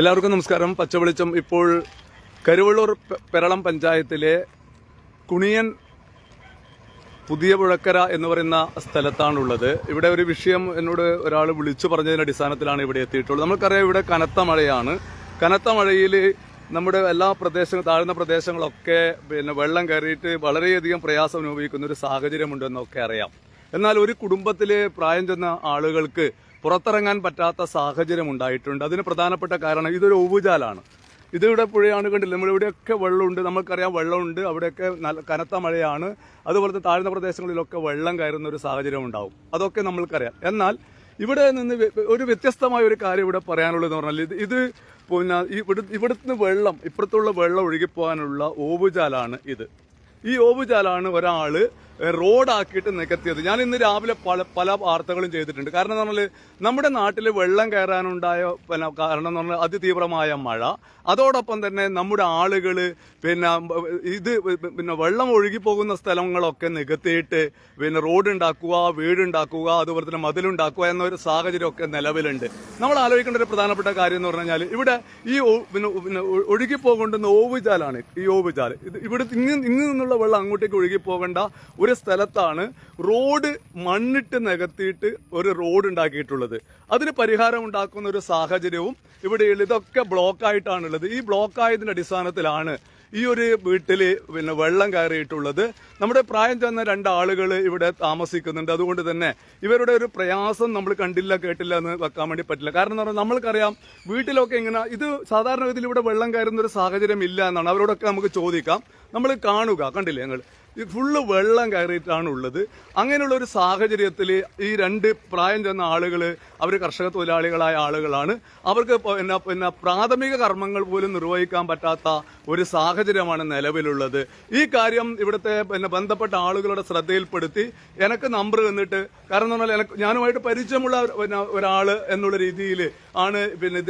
എല്ലാവർക്കും നമസ്കാരം. പച്ചവെളിച്ചം ഇപ്പോൾ കരുവള്ളൂർ പെരളം പഞ്ചായത്തിലെ കുണിയൻ പുതിയ പുഴക്കര എന്ന് പറയുന്ന സ്ഥലത്താണുള്ളത്. ഇവിടെ ഒരു വിഷയം എന്നോട് ഒരാൾ വിളിച്ചു പറഞ്ഞതിന്റെ അടിസ്ഥാനത്തിലാണ് ഇവിടെ എത്തിയിട്ടുള്ളത്. നമുക്കറിയാം ഇവിടെ കനത്ത മഴയാണ്. കനത്ത മഴയിൽ നമ്മുടെ എല്ലാ പ്രദേശങ്ങളും താഴ്ന്ന പ്രദേശങ്ങളൊക്കെ പിന്നെ വെള്ളം കയറിയിട്ട് വളരെയധികം പ്രയാസം അനുഭവിക്കുന്ന ഒരു സാഹചര്യമുണ്ടെന്നൊക്കെ അറിയാം. എന്നാൽ ഒരു കുടുംബത്തിലെ പ്രായം ചെന്ന ആളുകൾക്ക് പുറത്തിറങ്ങാൻ പറ്റാത്ത സാഹചര്യം ഉണ്ടായിട്ടുണ്ട്. അതിന് പ്രധാനപ്പെട്ട കാരണം ഇതൊരു ഒവുചാലാണ് ഇതിവിടെ പുഴയാണ് കണ്ടില്ല? നമ്മളിവിടെയൊക്കെ വെള്ളമുണ്ട്. നമുക്കറിയാം വെള്ളമുണ്ട്. അവിടെയൊക്കെ നല്ല കനത്ത മഴയാണ്. അതുപോലത്തെ താഴ്ന്ന പ്രദേശങ്ങളിലൊക്കെ വെള്ളം കയറുന്ന ഒരു സാഹചര്യം ഉണ്ടാവും. അതൊക്കെ നമ്മൾക്കറിയാം. എന്നാൽ ഇവിടെ നിന്ന് ഒരു വ്യത്യസ്തമായ ഒരു കാര്യം ഇവിടെ പറയാനുള്ളതെന്ന് പറഞ്ഞാൽ ഇത് ഇത് പിന്നെ ഇവിടെ ഇവിടുന്ന് വെള്ളം ഇപ്പുറത്തുള്ള വെള്ളം ഒഴുകിപ്പോകാനുള്ള ഓവുചാലാണ് ഇത്. ഈ ഓവുചാലാണ് ഒരാൾ റോഡാക്കിയിട്ട് നികത്തിയത്. ഞാൻ ഇന്ന് രാവിലെ പല പല വാർത്തകളും ചെയ്തിട്ടുണ്ട്. കാരണം പറഞ്ഞാൽ നമ്മുടെ നാട്ടിൽ വെള്ളം കയറാനുണ്ടായ പിന്നെ കാരണം എന്ന് പറഞ്ഞാൽ അതിതീവ്രമായ മഴ. അതോടൊപ്പം തന്നെ നമ്മുടെ ആളുകൾ പിന്നെ ഇത് പിന്നെ വെള്ളം ഒഴുകി പോകുന്ന സ്ഥലങ്ങളൊക്കെ നികത്തിയിട്ട് പിന്നെ റോഡ് ഉണ്ടാക്കുക വീടുണ്ടാക്കുക അതുപോലെ തന്നെ മതിലുണ്ടാക്കുക എന്നൊരു സാഹചര്യമൊക്കെ നിലവിലുണ്ട്. നമ്മൾ ആലോചിക്കേണ്ട ഒരു പ്രധാനപ്പെട്ട കാര്യം എന്ന് പറഞ്ഞു കഴിഞ്ഞാൽ ഇവിടെ ഈ പിന്നെ പിന്നെ ഒഴുകിപ്പോകൊണ്ടുന്ന ഒഴുകി പോകേണ്ടുന്ന ഓവുചാലാണ് ഈ ഓവുചാൽ ഇത് ഇവിടെ ഇങ്ങനെ ഇങ്ങ് നിന്നുള്ള വെള്ളം അങ്ങോട്ടേക്ക് ഒഴുകി പോകേണ്ട. ഒരു സ്ഥലത്താണ് റോഡ് മണ്ണിട്ട് നികത്തിയിട്ട് ഒരു റോഡ് ഉണ്ടാക്കിയിട്ടുള്ളത്. അതിന് പരിഹാരം ഉണ്ടാക്കുന്ന ഒരു സാഹചര്യവും ഇവിടെ ഇതൊക്കെ ബ്ലോക്കായിട്ടാണുള്ളത് ഈ ബ്ലോക്കായതിന്റെ അടിസ്ഥാനത്തിലാണ് ഈ ഒരു വീട്ടിൽ പിന്നെ വെള്ളം കയറിയിട്ടുള്ളത് നമ്മുടെ പ്രായം ചെന്ന രണ്ടാളുകൾ ഇവിടെ താമസിക്കുന്നുണ്ട്. അതുകൊണ്ട് തന്നെ ഇവരുടെ ഒരു പ്രയാസം നമ്മൾ കണ്ടില്ല കേട്ടില്ല എന്ന് വെക്കാൻ വേണ്ടി പറ്റില്ല. കാരണം എന്ന് പറഞ്ഞാൽ നമ്മൾക്കറിയാം വീട്ടിലൊക്കെ ഇങ്ങനെ ഇത് സാധാരണഗതിയിൽ ഇവിടെ വെള്ളം കയറുന്ന ഒരു സാഹചര്യം ഇല്ല എന്നാണ്. അവരോടൊക്കെ നമുക്ക് ചോദിക്കാം. നമ്മൾ കാണുക. കണ്ടില്ലേ ഞങ്ങൾ? ഫുള്ള് വെള്ളം കയറിയിട്ടാണ് ഉള്ളത് അങ്ങനെയുള്ള ഒരു സാഹചര്യത്തിൽ ഈ രണ്ട് പ്രായം ചെന്ന ആളുകൾ അവർ കർഷക തൊഴിലാളികളായ ആളുകളാണ്. അവർക്ക് പിന്നെ പിന്നെ പ്രാഥമിക കർമ്മങ്ങൾ പോലും നിർവഹിക്കാൻ പറ്റാത്ത ഒരു സാഹചര്യമാണ് നിലവിലുള്ളത്. ഈ കാര്യം ഇവിടുത്തെ പിന്നെ ബന്ധപ്പെട്ട ആളുകളുടെ ശ്രദ്ധയിൽപ്പെടുത്തി എനിക്ക് നമ്പർ തന്നിട്ട് കാരണം എന്ന് പറഞ്ഞാൽ എനിക്ക് ഞാനുമായിട്ട് പരിചയമുള്ള ഒരാൾ എന്നുള്ള രീതിയിൽ ആണ്. പിന്നെ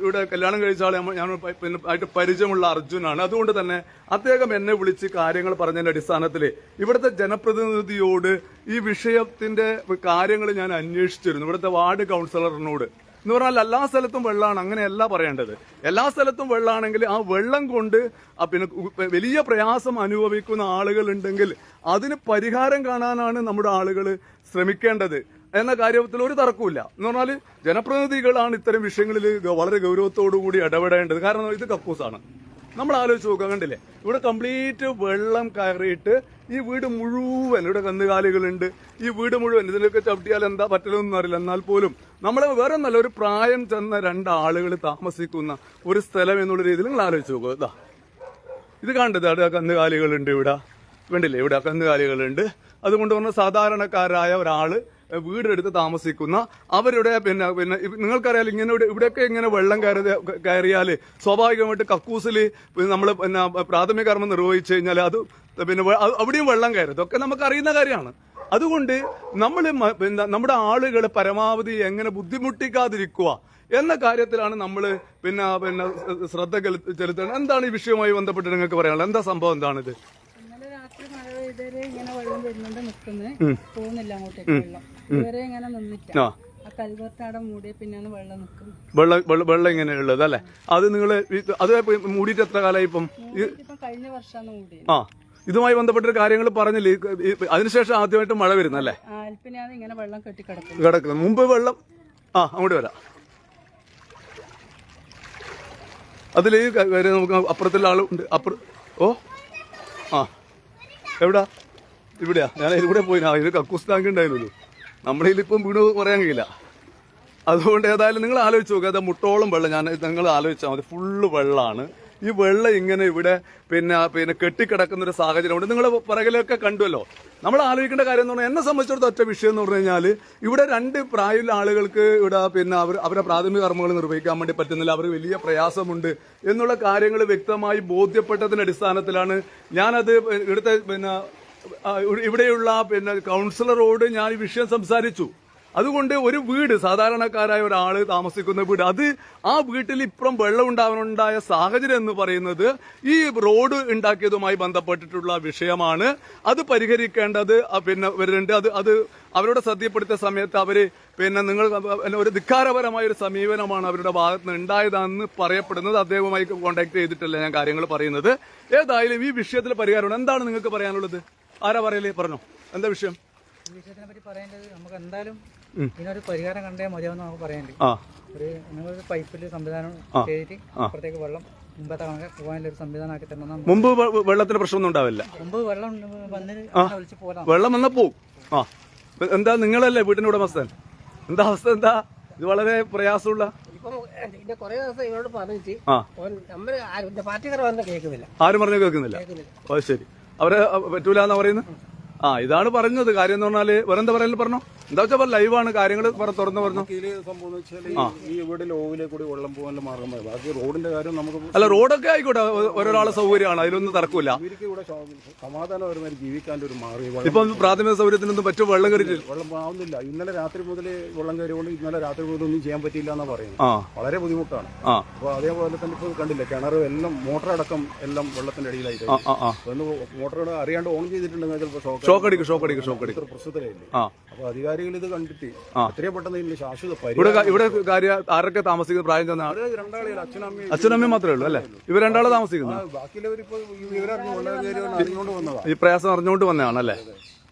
ഇവിടെ- കല്യാണം കഴിച്ച ആളെ ഞാൻ പിന്നെ ആയിട്ട് പരിചയമുള്ള അർജുനാണ്. അതുകൊണ്ട് തന്നെ അദ്ദേഹം എന്നെ വിളിച്ച് കാര്യങ്ങൾ പറഞ്ഞതിന്റെ അടിസ്ഥാനത്തിൽ ഇവിടുത്തെ ജനപ്രതിനിധിയോട് ഈ വിഷയത്തിന്റെ കാര്യങ്ങൾ ഞാൻ അന്വേഷിച്ചിരുന്നു. ഇവിടുത്തെ വാർഡ് കൗൺസിലറിനോട്. എന്ന് പറഞ്ഞാൽ എല്ലാ സ്ഥലത്തും വെള്ളമാണ് അങ്ങനെയല്ല പറയേണ്ടത്. എല്ലാ സ്ഥലത്തും വെള്ളമാണെങ്കിൽ ആ വെള്ളം കൊണ്ട് പിന്നെ വലിയ പ്രയാസം അനുഭവിക്കുന്ന ആളുകൾ ഉണ്ടെങ്കിൽ അതിന് പരിഹാരം കാണാനാണ് നമ്മുടെ ആളുകൾ ശ്രമിക്കേണ്ടത്. എന്ന കാര്യത്തിൽ ഒരു തർക്കമില്ല എന്ന് പറഞ്ഞാൽ ജനപ്രതിനിധികളാണ് ഇത്തരം വിഷയങ്ങളിൽ വളരെ ഗൗരവത്തോടു കൂടി ഇടപെടേണ്ടത്. കാരണം ഇത് കക്കൂസാണ്. നമ്മൾ ആലോചിച്ച് നോക്കുക കണ്ടില്ലേ? ഇവിടെ കംപ്ലീറ്റ് വെള്ളം കയറിയിട്ട് ഈ വീട് മുഴുവൻ ഇവിടെ കന്നുകാലികളുണ്ട്. ഈ വീട് മുഴുവൻ ഇതിലൊക്കെ ചവിട്ടിയാൽ എന്താ പറ്റലൊന്നും അറിയില്ല. എന്നാൽ പോലും നമ്മളെ വേറെ നല്ല ഒരു പ്രായം ചെന്ന രണ്ടാളുകൾ താമസിക്കുന്ന ഒരു സ്ഥലം എന്നുള്ള രീതിയിൽ നിങ്ങൾ ആലോചിച്ച് നോക്കുക. ഇതാ ഇത് കണ്ടത് അവിടെ കന്നുകാലികളുണ്ട് ഇവിടെ. വേണ്ടില്ലേ ഇവിടെ കന്നുകാലികളുണ്ട്. അതുകൊണ്ട് പറഞ്ഞ സാധാരണക്കാരായ ഒരാൾ വീടെടുത്ത് താമസിക്കുന്ന അവരുടെ പിന്നെ പിന്നെ നിങ്ങൾക്കറിയാലോ ഇങ്ങനെ ഇവിടെ- ഇവിടെയൊക്കെ ഇങ്ങനെ വെള്ളം കയറി കയറിയാൽ സ്വാഭാവികമായിട്ട് കക്കൂസിൽ നമ്മൾ പിന്നെ പ്രാഥമിക കർമ്മം നിർവഹിച്ചു കഴിഞ്ഞാൽ അത് പിന്നെ അവിടെയും വെള്ളം കയറും. ഇതൊക്കെ നമുക്ക് അറിയുന്ന കാര്യമാണ്. അതുകൊണ്ട് നമ്മൾ നമ്മുടെ ആളുകൾ പരമാവധി എങ്ങനെ ബുദ്ധിമുട്ടിക്കാതിരിക്കുക എന്ന കാര്യത്തിലാണ് നമ്മൾ പിന്നെ പിന്നെ ശ്രദ്ധ ചെലുത്തുന്നത് എന്താണ് ഈ വിഷയവുമായി ബന്ധപ്പെട്ട് നിങ്ങൾക്ക് പറയാനുള്ളത്? എന്താ സംഭവം? എന്താണിത്? ഇങ്ങനെ വെള്ളം വരുന്നുണ്ട് നിൽക്കുന്നത് പോകുന്നില്ല അങ്ങോട്ടേക്ക് വെള്ളം. ഇങ്ങനെ വെള്ളം വെള്ളം ഇങ്ങനെയുള്ളത് അല്ലേ? അത് നിങ്ങൾ അത് മൂടിയിട്ട് എത്ര കാലമായി ഇപ്പം? കഴിഞ്ഞ വർഷം മൂടിയത്. ആ. ഇതുമായി ബന്ധപ്പെട്ട കാര്യങ്ങൾ പറഞ്ഞില്ലേ? അതിനുശേഷം ആദ്യമായിട്ട് മഴ വരുന്നല്ലേ ഇങ്ങനെ കിടക്കുന്നത്. മുമ്പ് വെള്ളം ആ അങ്ങോട്ട് വരാം. അതിൽ നമുക്ക് അപ്പുറത്തുള്ള ആളുണ്ട് അപ്പുറ ഓ? ആ. എവിടാ? ഇവിടെയാ. ഞാൻ ഇതിലൂടെ പോയിനാ ഇത് കക്കൂസ് ടാങ്ക് ഉണ്ടായിരുന്നല്ലോ നമ്മുടെ ഇപ്പം വീണു പറയാൻ കഴിയില്ല. അതുകൊണ്ട് ഏതായാലും നിങ്ങൾ ആലോചിച്ച് നോക്കുക അത് മുട്ടോളം വെള്ളം ഞാൻ നിങ്ങൾ ആലോചിച്ചാൽ മതി ഫുള്ള് വെള്ളമാണ് ഈ വെള്ളം ഇങ്ങനെ ഇവിടെ പിന്നെ പിന്നെ കെട്ടിക്കിടക്കുന്ന ഒരു സാഹചര്യം ഉണ്ട്. നിങ്ങൾ പിറകിലൊക്കെ കണ്ടുവല്ലോ. നമ്മൾ ആലോചിക്കേണ്ട കാര്യം എന്ന് പറഞ്ഞാൽ എന്നെ സംബന്ധിച്ചിടത്തോളം ഒറ്റ വിഷയം എന്ന് പറഞ്ഞു കഴിഞ്ഞാൽ ഇവിടെ രണ്ട് പ്രായമുള്ള ആളുകൾക്ക് ഇവിടെ പിന്നെ അവർ അവരുടെ പ്രാഥമിക കർമ്മങ്ങൾ നിർവഹിക്കാൻ വേണ്ടി പറ്റുന്നില്ല. അവർ വലിയ പ്രയാസമുണ്ട് എന്നുള്ള കാര്യങ്ങൾ വ്യക്തമായി ബോധ്യപ്പെട്ടതിന്റെ അടിസ്ഥാനത്തിലാണ് ഞാനത് ഇവിടുത്തെ പിന്നെ ഇവിടെയുള്ള പിന്നെ കൗൺസിലറോട് ഞാൻ ഈ വിഷയം സംസാരിച്ചു. അതുകൊണ്ട് ഒരു വീട് സാധാരണക്കാരായ ഒരാൾ താമസിക്കുന്ന വീട് അത് ആ വീട്ടിൽ ഇപ്പുറം വെള്ളം ഉണ്ടാവാനുണ്ടായ സാഹചര്യം എന്ന് പറയുന്നത് ഈ റോഡ് ഉണ്ടാക്കിയതുമായി ബന്ധപ്പെട്ടിട്ടുള്ള വിഷയമാണ്. അത് പരിഹരിക്കേണ്ടത് പിന്നെ വരുന്നുണ്ട്. അത് അത് അവരോട് ശ്രദ്ധപ്പെടുത്തിയ സമയത്ത് അവർ പിന്നെ നിങ്ങൾ ഒരു ധിക്കാരപരമായ ഒരു സമീപനമാണ് അവരുടെ ഭാഗത്ത് നിന്ന് ഉണ്ടായതെന്ന് പറയപ്പെടുന്നത്. അദ്ദേഹവുമായി കോൺടാക്ട് ചെയ്തിട്ടല്ല ഞാൻ കാര്യങ്ങൾ പറയുന്നത്. ഏതായാലും ഈ വിഷയത്തിൽ പരിഹാരമാണ്. എന്താണ് നിങ്ങൾക്ക് പറയാനുള്ളത്? ആരാ പറയലേ? പറഞ്ഞോ. എന്താ വിഷയം? ഈ വിഷയത്തിനെ പറ്റി പറയേണ്ടത് നമുക്ക് എന്തായാലും ഇതിനൊരു പരിഹാരം കണ്ടേ മതിയാവുന്ന നമുക്ക് പറയേണ്ടി ആ. ഒരു നിങ്ങളൊരു പൈപ്പിൽ സംവിധാനം ചെയ്തിട്ട് അപ്പുറത്തേക്ക് വെള്ളം മുമ്പത്തെ കണക്ക് പോകാനുള്ള ഒരു സംവിധാനം ആക്കി തരണം മുമ്പ് വെള്ളത്തിന് പ്രശ്നമൊന്നും ഉണ്ടാവില്ല. മുമ്പ് വെള്ളം അങ്ങനെ വിളിച്ച് പോകാം വെള്ളം വന്നാ പോകും ആ. എന്താ നിങ്ങളല്ലേ വീട്ടിന്റെ ഉടമസ്ഥൻ? എന്താ അവസ്ഥ? എന്താ? ഇത് വളരെ പ്രയാസമുള്ള ഇപ്പം ഇതിന്റെ കുറെ ദിവസം ഇവരോട് പറഞ്ഞിട്ട് ആ. ഓൻ നമ്മൾ ആരും വന്ന് പറഞ്ഞു കേൾക്കുന്നില്ല. ഓ ശരി. അവരെ പറ്റൂലെന്നാ പറയുന്നത്? ആ ഇതാണ് പറഞ്ഞത്. കാര്യം എന്ന് പറഞ്ഞാൽ വേറെന്താ പറയൽ? പറഞ്ഞോ. എന്താ ലൈവാണ് കാര്യങ്ങൾ തുറന്നു പറഞ്ഞു. ഇതിൽ സംഭവം വെച്ചാൽ ഈ ഇവിടെ ലോവിലെ കൂടി വെള്ളം പോകാനുള്ള ബാക്കി റോഡിന്റെ കാര്യം നമുക്ക് അല്ല റോഡൊക്കെ ആയിക്കോട്ടെ ഒരാളെ സൗകര്യമാണ് അതിലൊന്നും തർക്കമില്ല. ഇവർക്ക് ഇവിടെ ശാ- സമാധാനപരമായി ജീവിക്കാന്റെ ഒരു മാർഗം ഇപ്പൊ പ്രാഥമിക സൗകര്യത്തിനൊന്നും പറ്റും വെള്ളം കയറി വെള്ളം ആവുന്നില്ല. ഇന്നലെ രാത്രി മുതൽ വെള്ളം കയറിയോണ്ട് ഇന്നലെ രാത്രി മുതൽ ഒന്നും ചെയ്യാൻ പറ്റിയില്ല എന്നാ പറയുന്നത്. വളരെ ബുദ്ധിമുട്ടാണ്. അപ്പൊ അതേപോലെ തന്നെ ഇപ്പൊ കണ്ടില്ല കിണർ എല്ലാം മോട്ടർ അടക്കം എല്ലാം വെള്ളത്തിന്റെ അടിയിലായിട്ട് മോട്ടറോട് അറിയാണ്ട് ഓൺ ചെയ്തിട്ടുണ്ടെങ്കിൽ ചിലപ്പോൾ ഷോക്ക് അടിക്കും ഷോക്ക് അടിക്കും ഷോക്ക് അടിക്കും. പ്രശ്നത്തിലായില്ലേ? അപ്പൊ അധികാരികൾ ഇത് കണ്ടിട്ട് ആ. എത്രയും പെട്ടെന്ന് ഇതിന് ശാശ്വത ഇവിടെ പരിഹാരം ഇവിടെ കാര്യം ആരൊക്കെ താമസിക്കുന്നത് പ്രായം ചെന്ന ആൾ അച്ഛനമ്മയും അച്ഛനമ്മയും മാത്രമേ ഉള്ളൂ അല്ലേ? ഇവർ രണ്ടാളെ താമസിക്കുന്നു? ബാക്കിയുള്ളവരിപ്പോ അറിഞ്ഞുകൊണ്ട് വന്നതാ. ഈ പ്രയാസം അറിഞ്ഞുകൊണ്ട് വന്നതാണല്ലേ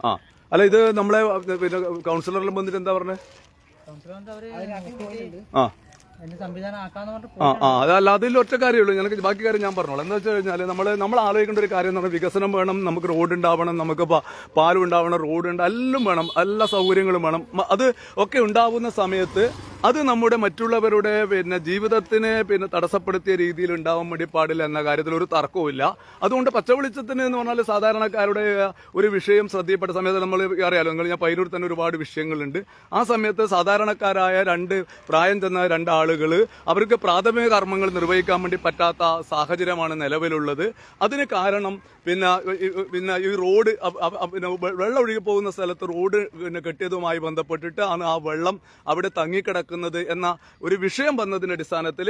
ആ. അല്ല ഇത് നമ്മളെ പിന്നെ കൗൺസിലറിലും വന്നിട്ട് എന്താ പറഞ്ഞത് ആ. ആ ആ അതല്ല അതിൽ ഒറ്റ കാര്യമുള്ളൂ. ഞങ്ങൾക്ക് ബാക്കി കാര്യം ഞാൻ പറഞ്ഞോളാം. എന്താ വെച്ച് കഴിഞ്ഞാൽ നമ്മൾ നമ്മൾ ആലോചിക്കേണ്ട ഒരു കാര്യം എന്ന് പറഞ്ഞാൽ വികസനം വേണം നമുക്ക് റോഡ് ഉണ്ടാവണം നമുക്ക് പാലും ഉണ്ടാവണം റോഡ് ഉണ്ട് എല്ലാം വേണം എല്ലാ സൗകര്യങ്ങളും വേണം. അത് ഒക്കെ ഉണ്ടാവുന്ന സമയത്ത് അത് നമ്മുടെ മറ്റുള്ളവരുടെ പിന്നെ ജീവിതത്തിനെ പിന്നെ തടസ്സപ്പെടുത്തിയ രീതിയിൽ ഉണ്ടാവാൻ വേണ്ടി പാടില്ല എന്ന കാര്യത്തിൽ ഒരു തർക്കവുമില്ല അതുകൊണ്ട് പച്ചവെളിച്ചത്തിന് എന്ന് പറഞ്ഞാൽ സാധാരണക്കാരുടെ ഒരു വിഷയം ശ്രദ്ധയപ്പെട്ട സമയത്ത് നമ്മൾ അറിയാലോ നിങ്ങൾ ഞാൻ പൈനൂർ തന്നെ ഒരുപാട് വിഷയങ്ങളുണ്ട്. ആ സമയത്ത് സാധാരണക്കാരായ രണ്ട് പ്രായം ചെന്ന രണ്ട് ആളുകൾ അവർക്ക് പ്രാഥമിക കർമ്മങ്ങൾ നിർവഹിക്കാൻ വേണ്ടി പറ്റാത്ത സാഹചര്യമാണ് നിലവിലുള്ളത്. അതിന് കാരണം പിന്നെ പിന്നെ ഈ റോഡ് പിന്നെ വെള്ളം ഒഴുകി പോകുന്ന സ്ഥലത്ത് റോഡ് പിന്നെ കെട്ടിയതുമായി ബന്ധപ്പെട്ടിട്ട് ആണ് ആ വെള്ളം അവിടെ തങ്ങിക്കിടക്കുന്നത് എന്ന ഒരു വിഷയം വന്നതിന്റെ അടിസ്ഥാനത്തിൽ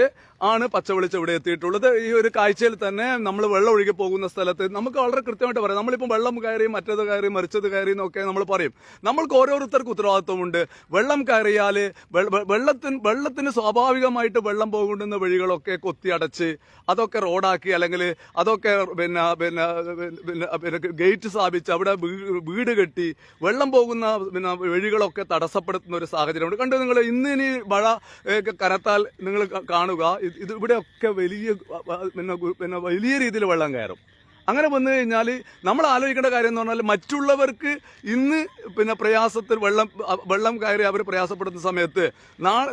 ആണ് പച്ചവെളിച്ചം ഇവിടെ എത്തിയിട്ടുള്ളത്. ഈ ഒരു കാഴ്ചയിൽ തന്നെ നമ്മൾ വെള്ളം ഒഴുകി പോകുന്ന സ്ഥലത്ത് നമുക്ക് വളരെ കൃത്യമായിട്ട് പറയാം. നമ്മളിപ്പോൾ വെള്ളം കയറി മറ്റേത് കയറി മറിച്ചത് കയറി എന്നൊക്കെ നമ്മൾ പറയും. നമ്മൾക്ക് ഓരോരുത്തർക്കും ഉത്തരവാദിത്വമുണ്ട്. വെള്ളം കയറിയാൽ വെള്ളത്തിന് വെള്ളത്തിന് സ്വാഭാവികമായിട്ട് വെള്ളം പോകുന്ന വഴികളൊക്കെ കൊത്തിയടച്ച് അതൊക്കെ റോഡാക്കി അല്ലെങ്കിൽ അതൊക്കെ പിന്നെ പിന്നെ പിന്നെ ഗേറ്റ് സ്ഥാപിച്ച് അവിടെ വീട് കെട്ടി വെള്ളം പോകുന്ന പിന്നെ വഴികളൊക്കെ തടസ്സപ്പെടുത്തുന്ന ഒരു സാഹചര്യമുണ്ട്. കണ്ടു നിങ്ങൾ ഇന്ന് ഇനി മഴ കനത്താൽ നിങ്ങൾ കാണുക. ഇത് ഇവിടെയൊക്കെ വലിയ പിന്നെ വലിയ രീതിയിൽ വെള്ളം കയറും. അങ്ങനെ വന്നു കഴിഞ്ഞാൽ നമ്മൾ ആലോചിക്കേണ്ട കാര്യം എന്ന് പറഞ്ഞാൽ മറ്റുള്ളവർക്ക് ഇന്ന് പിന്നെ പ്രയാസത്തിൽ വെള്ളം വെള്ളം കയറി അവർ പ്രയാസപ്പെടുന്ന സമയത്ത്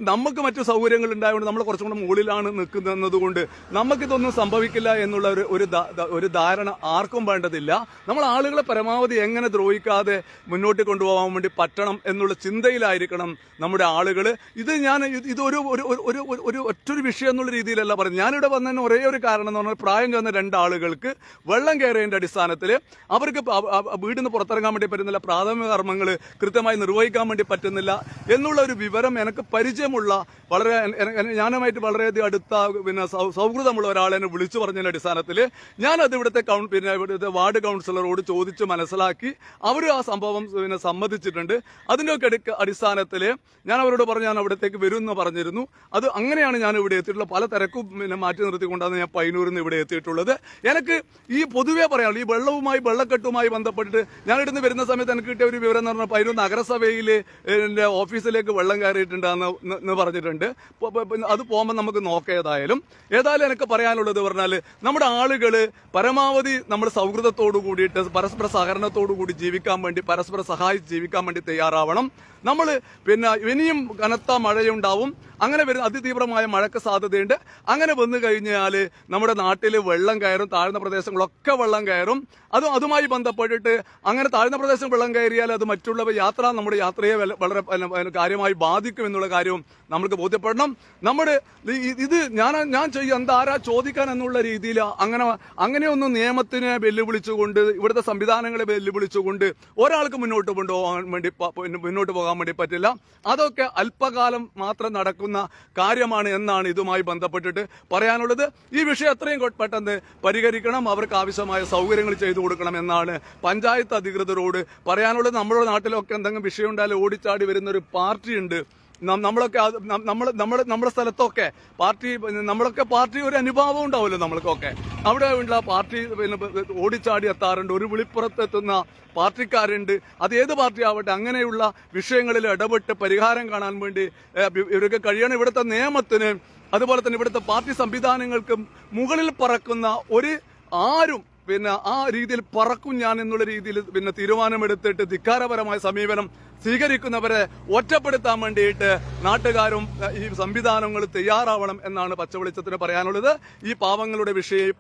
നമുക്ക് മറ്റു സൗകര്യങ്ങൾ ഉണ്ടായതുകൊണ്ട് നമ്മൾ കുറച്ചും കൂടെ മുകളിലാണ് നിൽക്കുന്നതുകൊണ്ട് നമുക്കിതൊന്നും സംഭവിക്കില്ല എന്നുള്ള ഒരു ഒരു ഒരു ധാരണ ആർക്കും വേണ്ടതില്ല. നമ്മൾ ആളുകളെ പരമാവധി എങ്ങനെ ദ്രോഹിക്കാതെ മുന്നോട്ട് കൊണ്ടുപോകാൻ വേണ്ടി പറ്റണം എന്നുള്ള ചിന്തയിലായിരിക്കണം നമ്മുടെ ആളുകൾ ഇത് ഞാൻ ഇത് ഇതൊരു ഒരു ഒരു- ഒരു ഒരു ഒരു ഒറ്റൊരു വിഷയം എന്നുള്ള രീതിയിലല്ല പറയുന്നത് ഞാനിവിടെ വന്നതിന് ഒരേ ഒരു കാരണം എന്ന് പറഞ്ഞാൽ പ്രായം ചെന്ന രണ്ടാളുകൾക്ക് വെള്ളം കയറിയതിന്റെ അടിസ്ഥാനത്തിൽ അവർക്ക് വീട്ടിൽ നിന്ന് പുറത്തിറങ്ങാൻ വേണ്ടി പറ്റുന്നില്ല പ്രാഥമിക കർമ്മങ്ങൾ കൃത്യമായി നിർവഹിക്കാൻ വേണ്ടി പറ്റുന്നില്ല എന്നുള്ള ഒരു വിവരം എനിക്ക് പരിചയമുള്ള വളരെ ഞാനുമായിട്ട് വളരെയധികം അടുത്ത പിന്നെ സൗഹൃദമുള്ള ഒരാളെ എന്നെ വിളിച്ചു പറഞ്ഞതിന്റെ അടിസ്ഥാനത്തിൽ ഞാനത് ഇവിടുത്തെ പിന്നെ ഇവിടുത്തെ വാർഡ് കൗൺസിലറോട് ചോദിച്ച് മനസ്സിലാക്കി അവർ ആ സംഭവം പിന്നെ സമ്മതിച്ചിട്ടുണ്ട്. അതിന്റെയൊക്കെ അടി- അടിസ്ഥാനത്തിൽ ഞാൻ അവരോട് പറഞ്ഞു ഞാൻ അവിടത്തേക്ക് വരും എന്ന് പറഞ്ഞിരുന്നു. അത് അങ്ങനെയാണ് ഞാൻ ഇവിടെ എത്തിയിട്ടുള്ളത്. പല തിരക്കും പിന്നെ മാറ്റി നിർത്തിക്കൊണ്ടാണ് ഞാൻ പൈനൂരിൽ നിന്ന് ഇവിടെ എത്തിയിട്ടുള്ളത്. എനിക്ക് ഈ പൊതുവെ പറയാനുള്ളൂ ഈ വെള്ളവുമായി വെള്ളക്കെട്ടുമായി ബന്ധപ്പെട്ടിട്ട് ഞാൻ ഇടുന്ന് വരുന്ന സമയത്ത് എനിക്ക് കിട്ടിയ ഒരു വിവരം എന്ന് പറഞ്ഞാൽ പൈനൂർ നഗരസഭയിൽ എന്റെ ഓഫീസിലേക്ക് വെള്ളം കയറിയിട്ടുണ്ടെന്ന് ന്ന് ന്ന് പറഞ്ഞിട്ടുണ്ട്. അത് പോകുമ്പോൾ നമുക്ക് നോക്കാം ഏതായാലും. ഏതായാലും എനിക്ക് പറയാനുള്ളത് പറഞ്ഞാൽ നമ്മുടെ ആളുകൾ പരമാവധി നമ്മൾ സൗഹൃദത്തോടു കൂടിയിട്ട് പരസ്പര സഹകരണത്തോടു കൂടി ജീവിക്കാൻ വേണ്ടി പരസ്പര സഹായിച്ച് ജീവിക്കാൻ വേണ്ടി തയ്യാറാവണം. നമ്മൾ പിന്നെ ഇനിയും കനത്ത മഴയുണ്ടാവും. അങ്ങനെ വരുന്ന അതിതീവ്രമായ മഴയ്ക്ക് സാധ്യതയുണ്ട്. അങ്ങനെ വന്നു കഴിഞ്ഞാൽ നമ്മുടെ നാട്ടിൽ വെള്ളം കയറും താഴ്ന്ന പ്രദേശങ്ങളൊക്കെ ഒക്കെ വെള്ളം കയറും. അതും അതുമായി ബന്ധപ്പെട്ടിട്ട് അങ്ങനെ താഴ്ന്ന പ്രദേശം വെള്ളം കയറിയാൽ അത് മറ്റുള്ള യാത്ര നമ്മുടെ യാത്രയെ വളരെ കാര്യമായി ബാധിക്കും എന്നുള്ള കാര്യവും നമ്മൾക്ക് ബോധ്യപ്പെടണം. നമ്മുടെ ഇത് ഞാൻ ഞാൻ ചെയ്യും എന്താരാ ചോദിക്കാൻ എന്നുള്ള രീതിയിൽ അങ്ങനെ അങ്ങനെയൊന്നും നിയമത്തിനെ വെല്ലുവിളിച്ചുകൊണ്ട് ഇവിടുത്തെ സംവിധാനങ്ങളെ വെല്ലുവിളിച്ചുകൊണ്ട് ഒരാൾക്ക് മുന്നോട്ട് കൊണ്ടുപോകാൻ വേണ്ടി മുന്നോട്ട് പോകാൻ വേണ്ടി പറ്റില്ല. അതൊക്കെ അല്പകാലം മാത്രം നടക്കുന്ന കാര്യമാണ് എന്നാണ് ഇതുമായി ബന്ധപ്പെട്ടിട്ട് പറയാനുള്ളത്. ഈ വിഷയം എത്രയും പെട്ടെന്ന് പരിഹരിക്കണം. അവർക്ക് ആവശ്യമായ സൗകര്യങ്ങൾ ചെയ്തു കൊടുക്കണം എന്നാണ് പഞ്ചായത്ത് അധികൃതരോട് പറയാനുള്ളത്. നമ്മുടെ നാട്ടിലൊക്കെ എന്തെങ്കിലും വിഷയം ഉണ്ടായാലും ഓടിച്ചാടി വരുന്ന ഒരു പാർട്ടിയുണ്ട് നമ്മളൊക്കെ നമ്മൾ നമ്മൾ നമ്മുടെ സ്ഥലത്തൊക്കെ പാർട്ടി നമ്മളൊക്കെ പാർട്ടി ഒരു അനുഭാവം ഉണ്ടാവുമല്ലോ നമ്മൾക്കൊക്കെ. അവിടെ ഉള്ള പാർട്ടി പിന്നെ ഓടിച്ചാടി എത്താറുണ്ട്. ഒരു വിളിപ്പുറത്തെത്തുന്ന പാർട്ടിക്കാരുണ്ട്. അത് ഏത് പാർട്ടി ആവട്ടെ അങ്ങനെയുള്ള വിഷയങ്ങളിൽ ഇടപെട്ട് പരിഹാരം കാണാൻ വേണ്ടി ഇവരൊക്കെ കഴിയണം. ഇവിടുത്തെ നിയമത്തിന് അതുപോലെ തന്നെ ഇവിടുത്തെ പാർട്ടി സംവിധാനങ്ങൾക്കും മുകളിൽ പറക്കുന്ന ഒരു ആരും പിന്നെ ആ രീതിയിൽ പറക്കും ഞാൻ എന്നുള്ള രീതിയിൽ പിന്നെ തീരുമാനമെടുത്തിട്ട് ധിക്കാരപരമായ സമീപനം സ്വീകരിക്കുന്നവരെ ഒറ്റപ്പെടുത്താൻ വേണ്ടിയിട്ട് നാട്ടുകാരും ഈ സംവിധാനങ്ങൾ തയ്യാറാവണം എന്നാണ് പച്ചവെളിച്ചത്തിന് പറയാനുള്ളത്. ഈ പാവങ്ങളുടെ വിഷയം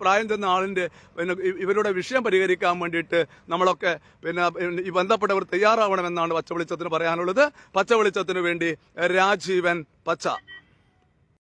പ്രായം ചെന്ന ആളിന്റെ പിന്നെ ഇവരുടെ വിഷയം പരിഹരിക്കാൻ വേണ്ടിയിട്ട് നമ്മളൊക്കെ പിന്നെ ഈ ബന്ധപ്പെട്ടവർ തയ്യാറാവണമെന്നാണ് പച്ചവെളിച്ചത്തിന് പറയാനുള്ളത്. പച്ചവെളിച്ചത്തിന് വേണ്ടി രാജീവൻ പച്ച.